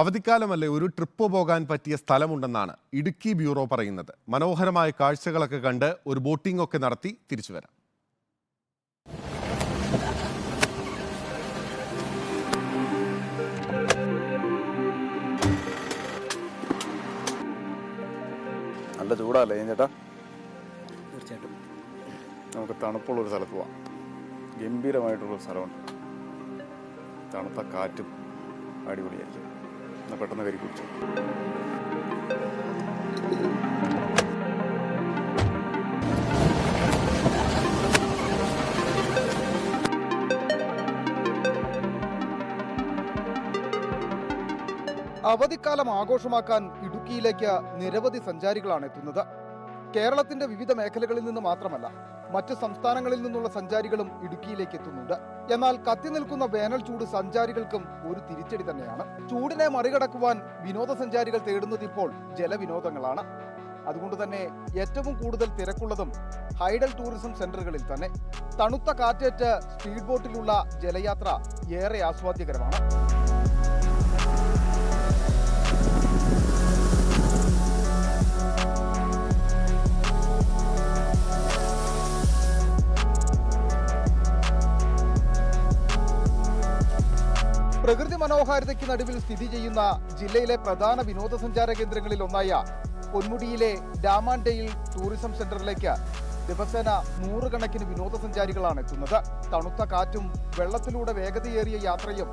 അവധിക്കാലമല്ലേ ഒരു ട്രിപ്പ് പോകാൻ പറ്റിയ സ്ഥലമുണ്ടെന്നാണ് ഇടുക്കി ബ്യൂറോ പറയുന്നത്. മനോഹരമായ കാഴ്ചകളൊക്കെ കണ്ട് ഒരു ബോട്ടിംഗ് ഒക്കെ നടത്തി തിരിച്ചു വരാം. നല്ല ചൂടല്ലേ ചേട്ടാ? തീർച്ചയായിട്ടും. നമുക്ക് തണുപ്പുള്ള ഒരു സ്ഥലത്ത് പോവാം. ഗംഭീരമായിട്ടുള്ള സ്ഥലമുണ്ട്. തണുത്ത കാറ്റും അടിപൊളിയായിരിക്കും. പെട്ടെന്ന് കരി കുടിച്ചു. അവധിക്കാലം ആഘോഷമാക്കാൻ ഇടുക്കിയിലേക്ക് നിരവധി സഞ്ചാരികളാണ് എത്തുന്നത്. കേരളത്തിന്റെ വിവിധ മേഖലകളിൽ നിന്ന് മാത്രമല്ല മറ്റ് സംസ്ഥാനങ്ങളിൽ നിന്നുള്ള സഞ്ചാരികളും ഇടുക്കിയിലേക്ക് എത്തുന്നുണ്ട്. എന്നാൽ കത്തി നിൽക്കുന്ന വേനൽ ചൂട് സഞ്ചാരികൾക്കും ഒരു തിരിച്ചടി തന്നെയാണ്. ചൂടിനെ മറികടക്കുവാൻ വിനോദസഞ്ചാരികൾ തേടുന്നത് ഇപ്പോൾ ജലവിനോദങ്ങളാണ്. അതുകൊണ്ട് തന്നെ ഏറ്റവും കൂടുതൽ തിരക്കുള്ളതും ഹൈഡൽ ടൂറിസം സെന്ററുകളിൽ തന്നെ. തണുത്ത കാറ്റേറ്റ് സ്പീഡ് ബോട്ടിലുള്ള ജലയാത്ര ഏറെ ആസ്വാദ്യകരമാണ്. പ്രകൃതി മനോഹാരിതയ്ക്ക് നടുവിൽ സ്ഥിതി ചെയ്യുന്ന ജില്ലയിലെ പ്രധാന വിനോദസഞ്ചാര കേന്ദ്രങ്ങളിൽ ഒന്നായ പൊന്മുടിയിലെ ഡാമാൻഡയിൽ ടൂറിസം സെന്ററിലേക്ക് ദിവസേന നൂറുകണക്കിന് വിനോദസഞ്ചാരികളാണ് എത്തുന്നത്. തണുത്ത കാറ്റും വെള്ളത്തിലൂടെ വേഗതയേറിയ യാത്രയും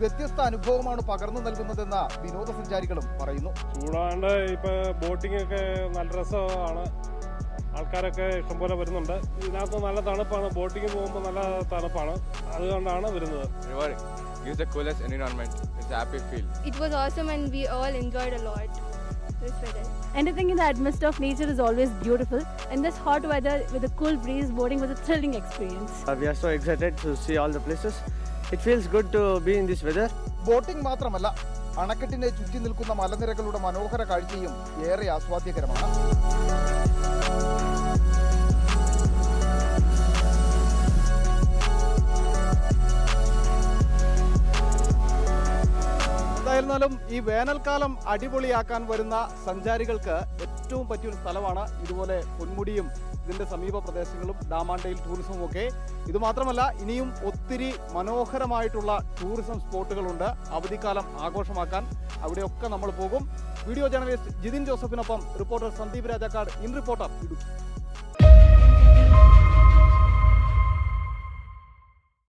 വ്യത്യസ്ത അനുഭവമാണ് പകർന്നു നൽകുന്നതെന്ന് വിനോദസഞ്ചാരികളും പറയുന്നു. ചൂടാണ്ട് ഇപ്പൊ ബോട്ടിംഗ് ഒക്കെ നല്ല രസമാണ്. ആൾക്കാരൊക്കെ ഇഷ്ടംപോലെ വരുന്നുണ്ട്. ഇതിനകത്ത് നല്ല തണുപ്പാണ്. ബോട്ടിംഗ് പോകുമ്പോൾ നല്ല തണുപ്പാണ്. അതുകൊണ്ടാണ് വരുന്നത്. Gives the coolest environment. It's a happy feel. It was awesome and we all enjoyed a lot this weather. Anything in the atmosphere of nature is always beautiful, and this hot weather with a cool breeze boating was a thrilling experience. Uh, we are so excited to see all the places. It feels good to be in this weather. Boating മാത്രമല്ല അണക്കെട്ടിനെ ചുറ്റി നിൽക്കുന്ന മലനിരകളുടെ മനോഹര കാഴ്ചയും ഏറെ ആസ്വാദ്യകരമാണ് എന്തായിരുന്നാലും ഈ വേനൽക്കാലം അടിപൊളിയാക്കാൻ വരുന്ന സഞ്ചാരികൾക്ക് ഏറ്റവും പറ്റിയൊരു സ്ഥലമാണ് ഇതുപോലെ പൊന്മുടിയും ഇതിന്റെ സമീപ പ്രദേശങ്ങളും ഡാമാണ്ടയിൽ ടൂറിസവും ഒക്കെ ഇത് മാത്രമല്ല ഇനിയും ഒത്തിരി മനോഹരമായിട്ടുള്ള ടൂറിസം സ്പോട്ടുകളുണ്ട്. അവധിക്കാലം ആഘോഷമാക്കാൻ അവിടെയൊക്കെ നമ്മൾ പോകും. Video journalist Jithin ജോസഫിനൊപ്പം reporter Sandeep Rajakkad. In reporter Idukki.